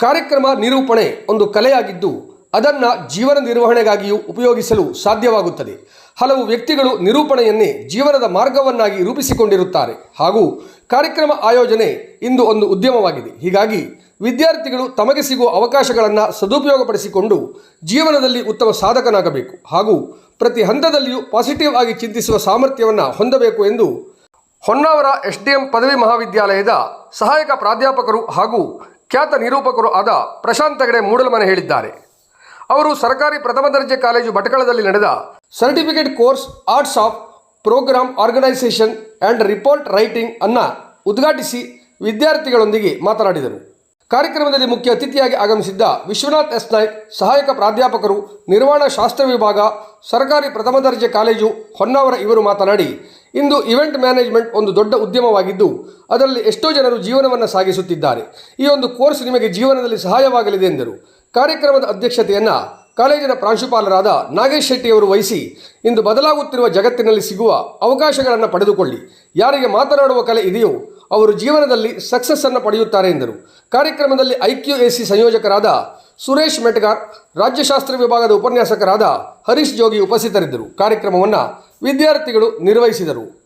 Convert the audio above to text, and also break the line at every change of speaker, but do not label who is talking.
ಕಾರ್ಯಕ್ರಮ ನಿರೂಪಣೆ ಒಂದು ಕಲೆಯಾಗಿದ್ದು ಅದನ್ನು ಜೀವನ ನಿರ್ವಹಣೆಗಾಗಿಯೂ ಉಪಯೋಗಿಸಲು ಸಾಧ್ಯವಾಗುತ್ತದೆ. ಹಲವು ವ್ಯಕ್ತಿಗಳು ನಿರೂಪಣೆಯನ್ನೇ ಜೀವನದ ಮಾರ್ಗವನ್ನಾಗಿ ರೂಪಿಸಿಕೊಂಡಿರುತ್ತಾರೆ. ಹಾಗೂ ಕಾರ್ಯಕ್ರಮ ಆಯೋಜನೆ ಇಂದು ಒಂದು ಉದ್ಯಮವಾಗಿದೆ. ಹೀಗಾಗಿ ವಿದ್ಯಾರ್ಥಿಗಳು ತಮಗೆ ಸಿಗುವ ಅವಕಾಶಗಳನ್ನು ಸದುಪಯೋಗಪಡಿಸಿಕೊಂಡು ಜೀವನದಲ್ಲಿ ಉತ್ತಮ ಸಾಧಕನಾಗಬೇಕು. ಹಾಗೂ ಪ್ರತಿ ಹಂತದಲ್ಲಿಯೂ ಪಾಸಿಟಿವ್ ಆಗಿ ಚಿಂತಿಸುವ ಸಾಮರ್ಥ್ಯವನ್ನು ಹೊಂದಬೇಕು ಎಂದು ಹೊನ್ನಾವರ ಎಸ್ ಡಿ ಎಂ ಪದವಿ ಮಹಾವಿದ್ಯಾಲಯದ ಸಹಾಯಕ ಪ್ರಾಧ್ಯಾಪಕರು ಹಾಗೂ ಖ್ಯಾತ ನಿರೂಪಕರು ಆದ ಪ್ರಶಾಂತ್ ಹೆಗಡೆ ಮೂಡಲಮನೆ ಹೇಳಿದ್ದಾರೆ. ಅವರು ಸರ್ಕಾರಿ ಪ್ರಥಮ ದರ್ಜೆ ಕಾಲೇಜು ಭಟ್ಕಳದಲ್ಲಿ ನಡೆದ certificate course arts of programme organisation and report writing ಅನ್ನು ಉದ್ಘಾಟಿಸಿ ವಿದ್ಯಾರ್ಥಿಗಳೊಂದಿಗೆ ಮಾತನಾಡಿದರು. ಕಾರ್ಯಕ್ರಮದಲ್ಲಿ ಮುಖ್ಯ ಅತಿಥಿಯಾಗಿ ಆಗಮಿಸಿದ್ದ ವಿಶ್ವನಾಥ್ ಎಸ್ ನಾಯ್ಕ್, ಸಹಾಯಕ ಪ್ರಾಧ್ಯಾಪಕರು, ನಿರ್ವಹಣಾ ಶಾಸ್ತ್ರ ವಿಭಾಗ, ಸರ್ಕಾರಿ ಪ್ರಥಮ ದರ್ಜೆ ಕಾಲೇಜು ಹೊನ್ನಾವರ ಇವರು ಮಾತನಾಡಿ ಇಂದು ಇವೆಂಟ್ ಮ್ಯಾನೇಜ್ಮೆಂಟ್ ಒಂದು ದೊಡ್ಡ ಉದ್ಯಮವಾಗಿದ್ದು, ಅದರಲ್ಲಿ ಎಷ್ಟೋ ಜನರು ಜೀವನವನ್ನು ಸಾಗಿಸುತ್ತಿದ್ದಾರೆ. ಈ ಒಂದು ಕೋರ್ಸ್ ನಿಮಗೆ ಜೀವನದಲ್ಲಿ ಸಹಾಯವಾಗಲಿದೆ ಎಂದರು. ಕಾರ್ಯಕ್ರಮದ ಅಧ್ಯಕ್ಷತೆಯನ್ನು ಕಾಲೇಜಿನ ಪ್ರಾಂಶುಪಾಲರಾದ ನಾಗೇಶ್ ಶೆಟ್ಟಿಯವರು ವಹಿಸಿ, ಇಂದು ಬದಲಾಗುತ್ತಿರುವ ಜಗತ್ತಿನಲ್ಲಿ ಸಿಗುವ ಅವಕಾಶಗಳನ್ನು ಪಡೆದುಕೊಳ್ಳಿ. ಯಾರಿಗೆ ಮಾತನಾಡುವ ಕಲೆ ಇದೆಯೋ, ಅವರು ಜೀವನದಲ್ಲಿ ಸಕ್ಸಸ್ಸನ್ನು ಪಡೆಯುತ್ತಾರೆ ಎಂದರು. ಕಾರ್ಯಕ್ರಮದಲ್ಲಿ ಐಕ್ಯು ಎಸಿ ಸಂಯೋಜಕರಾದ ಸುರೇಶ್ ಮೆಟ್ಗಾರ್, ರಾಜ್ಯಶಾಸ್ತ್ರ ವಿಭಾಗದ ಉಪನ್ಯಾಸಕರಾದ ಹರೀಶ್ ಜೋಗಿ ಉಪಸ್ಥಿತರಿದ್ದರು. ಕಾರ್ಯಕ್ರಮವನ್ನು ವಿದ್ಯಾರ್ಥಿಗಳು ನಿರ್ವಹಿಸಿದರು.